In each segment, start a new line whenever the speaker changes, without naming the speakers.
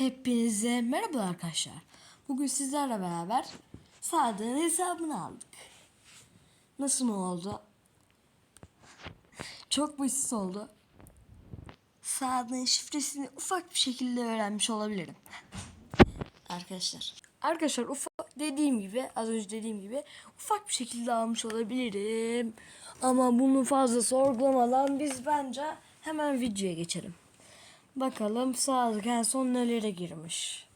Hepinize merhaba arkadaşlar. Bugün sizlerle beraber Sadık'ın hesabını aldık. Nasıl mı oldu? Çok basit oldu. Sadık'ın şifresini ufak bir şekilde öğrenmiş olabilirim. Arkadaşlar. Arkadaşlar ufak dediğim gibi az önce dediğim gibi ufak bir şekilde almış olabilirim. Ama bunu fazla sorgulamadan biz bence hemen videoya geçelim. Bakalım en son nelere girmiş.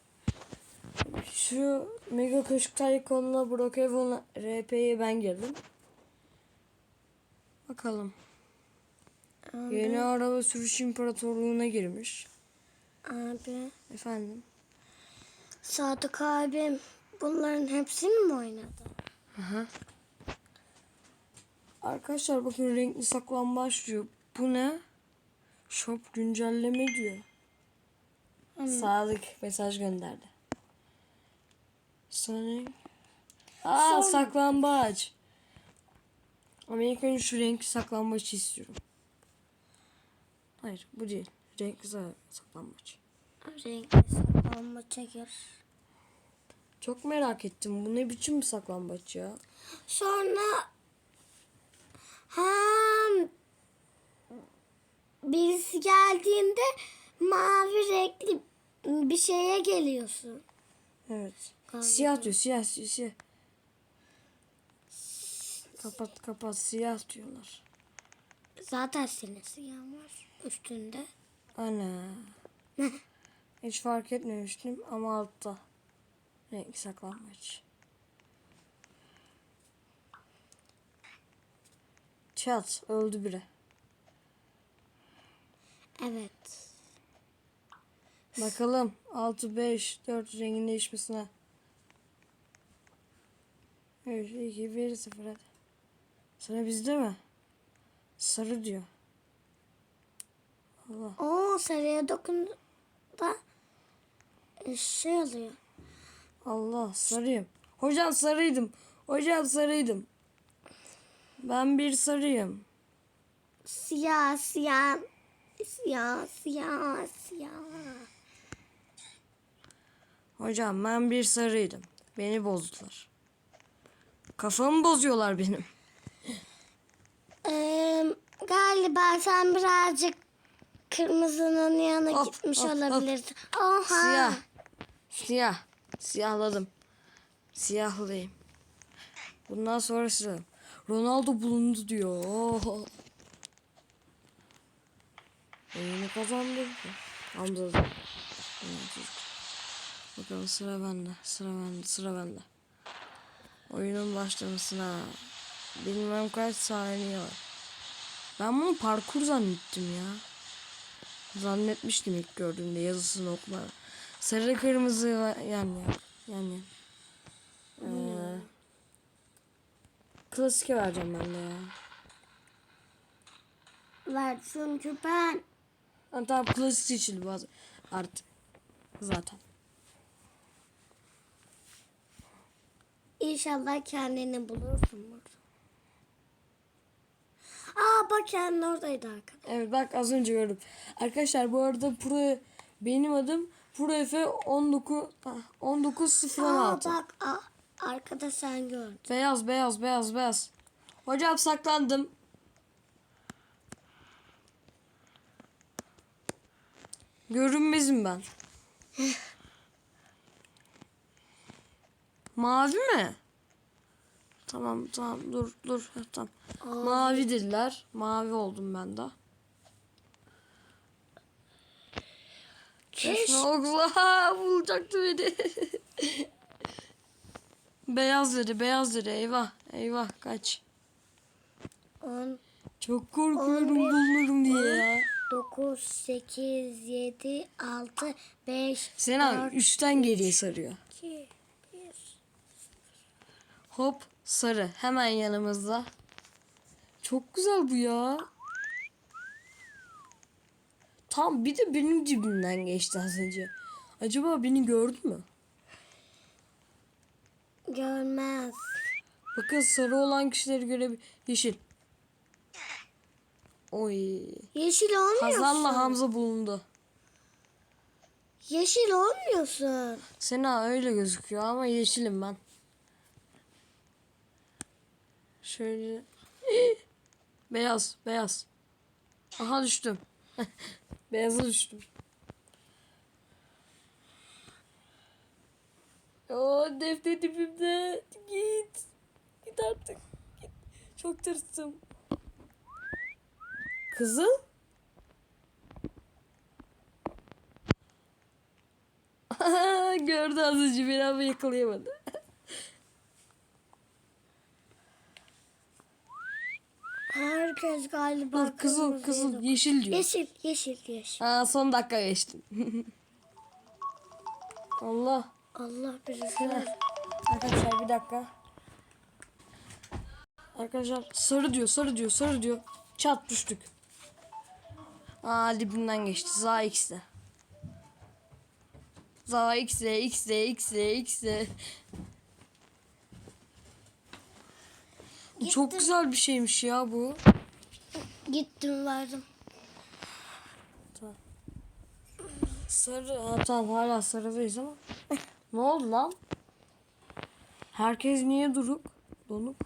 Şu Mega Kaşıklar ikonuna Brokevo'na RP'ye ben girdim. Bakalım. Yeni araba sürüş imparatorluğuna girmiş.
Abi,
Efendim.
Sadık abim bunların hepsini mi oynadı?
Aha. Arkadaşlar bakın renkli saklambaç diyor. Bu ne? Shop güncelleme diyor. Sağlık mesaj gönderdi. Sonic. Aa
Son-
saklambaç. Amerika'nın şu renkli saklambaçı istiyorum. Hayır bu değil. Renkli sa- saklambaç.
Renkli saklanma çeker.
Çok merak ettim. Bu ne biçim saklambaç ya?
Sonra hem geldiğinde mavi renkli bir şeye geliyorsun.
Evet.
Galiba.
Siyah diyor siyah siyah. Kapat kapat siyah diyorlar.
Zaten senin siyah var üstünde.
Ana. Hiç fark etmemiştim ama altta. Renkli saklanmaç. Çat öldü biri.
Evet.
Bakalım 6 5 4 rengin değişmesine. 3 2 1 0 hadi. Sıra bizde mi? Sarı diyor. Allah.
O sarıya dokunduğunda şey oluyor.
Allah sarıyım. Hocam sarıydım. Hocam sarıydım. Ben bir sarıyım.
Siyah, siyah, siyah, siyah, siyah.
Hocam ben bir sarıydım. Beni bozdular. Kafamı bozuyorlar benim.
Ee, galiba sen birazcık kırmızının yanına
Hop,
gitmiş
hop, hop.
olabilirsin. Oha.
Siyah. Siyah. Siyahladım. Siyahlıyım. Bundan sonrası Ronaldo bulundu diyor. Oho. Oyunu kazandı. Hamza. da. Bakalım sıra bende. Sıra bende. Sıra bende. Oyunun başlamasına bilmem kaç saniye var. Ben bunu parkur zannettim ya. Zannetmiştim ilk gördüğümde yazısını okuma. Sarı kırmızı yan yan. Yan yan. Ee, klasike vereceğim ben de ya.
Ver çünkü ben
Ha, tamam klasik seçildi bazı artık. Zaten.
inşallah kendini bulursun burada. Aa bak kendin oradaydı arkadaş.
Evet bak az önce gördüm. Arkadaşlar bu arada Pro benim adım Pro Efe 19 ah, 19
Aa
06.
bak aa, arkada sen gördün.
Beyaz beyaz beyaz beyaz. Hocam saklandım. Görünmezim ben. Mavi mi? Tamam tamam dur dur Heh, tamam. Mavi dediler. Mavi oldum ben de.
Keş.
Keşke olsa bulacaktı beni. beyaz dedi beyaz dedi eyvah eyvah kaç.
10,
Çok korkuyorum
On bir,
bulunurum diye ya.
9, 8, 7, 6, 5,
Sinan üstten geriye sarıyor.
2, 1.
Hop sarı hemen yanımızda. Çok güzel bu ya. Tam bir de benim cibimden geçti az önce. Acaba beni gördü mü?
Görmez.
Bakın sarı olan kişileri görebilir. Yeşil. Oy.
Yeşil olmuyor
Hazan'la
musun?
Hamza bulundu.
Yeşil olmuyorsun.
Sena öyle gözüküyor ama yeşilim ben. Şöyle. beyaz, beyaz. Aha düştüm. Beyaza düştüm. O defter dibimde. Git. Git artık. Git. Çok tırstım. Kızıl? Gördü az önce beni ama yakalayamadı.
Herkes galiba
Dur kızıl
kırmızıyı
kızıl yeşil diyor.
Yeşil, yeşil, yeşil.
Aa, son dakika geçtim. Allah.
Allah bizi.
Arkadaşlar bir dakika. Arkadaşlar sarı diyor sarı diyor sarı diyor. Çat düştük. Aa dibinden geçti. Za X'de. Za X'de X'de X'de X'de. Çok güzel bir şeymiş ya bu.
Gittim verdim.
Sarı. Ha, tamam hala sarıdayız ama. ne oldu lan? Herkes niye duruk? Donuk.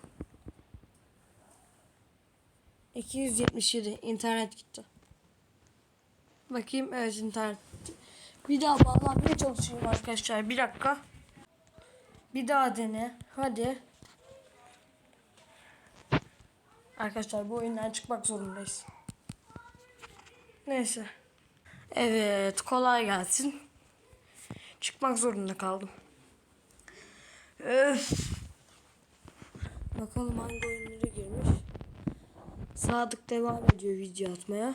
277 internet gitti. Bakayım evet internet. Bir daha bağlanmaya çalışayım arkadaşlar. Bir dakika. Bir daha dene. Hadi. Arkadaşlar bu oyundan çıkmak zorundayız. Neyse. Evet kolay gelsin. Çıkmak zorunda kaldım. Öf. Bakalım hangi oyunlara girmiş. Sadık devam ediyor video atmaya.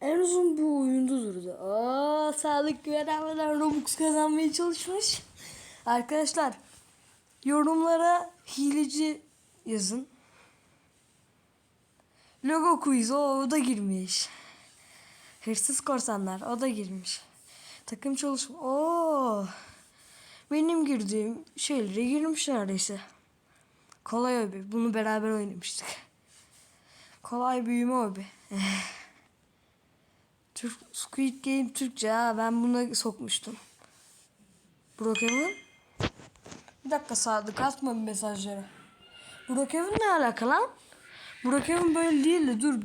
En uzun bu oyunda durdu. Aa, Sadık güvenemeden Robux kazanmaya çalışmış. Arkadaşlar yorumlara hileci yazın. Logo quiz o, o da girmiş. Hırsız korsanlar o da girmiş. Takım çalışma. Oo. Benim girdiğim şeylere girmiş neredeyse. Kolay hobi. Bunu beraber oynamıştık. Kolay büyüme hobi. Türk Squid Game Türkçe ha ben buna sokmuştum. Brokeman. Bir dakika Sadık atma bir mesajları. Brokeman ne alaka lan? Brokeman böyle değil de dur.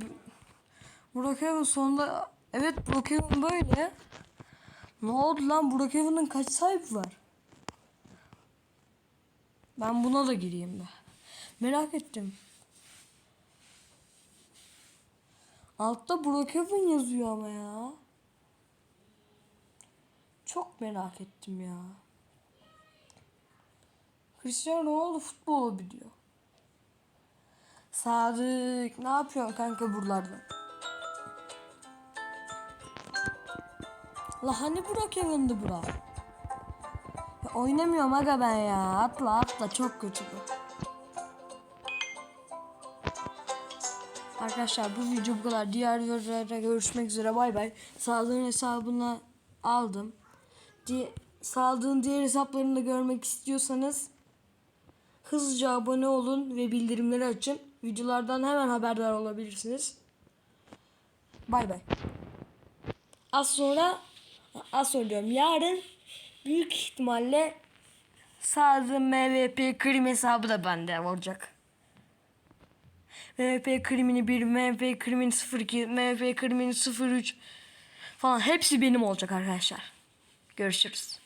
Brookhaven sonunda evet Brookhaven böyle. Ne oldu lan Brookhaven'ın kaç sahibi var? Ben buna da gireyim be. Merak ettim. Altta Brookhaven yazıyor ama ya. Çok merak ettim ya. Cristiano Ronaldo futbolu biliyor. Sadık ne yapıyorsun kanka buralarda? La hani Burak evindi bura? Ya oynamıyorum aga ben ya. Atla atla çok kötü bu. Arkadaşlar bu video bu kadar. Diğer videolarda görüşmek üzere. Bay bay. Sağlığın hesabını aldım. Di Sağlığın diğer hesaplarını da görmek istiyorsanız hızlıca abone olun ve bildirimleri açın. Videolardan hemen haberdar olabilirsiniz. Bay bay. Az sonra az sonra diyorum yarın büyük ihtimalle sadece MVP krim hesabı da bende olacak. MVP krimini 1, MVP krimini 02, MVP krimini 03 falan hepsi benim olacak arkadaşlar. Görüşürüz.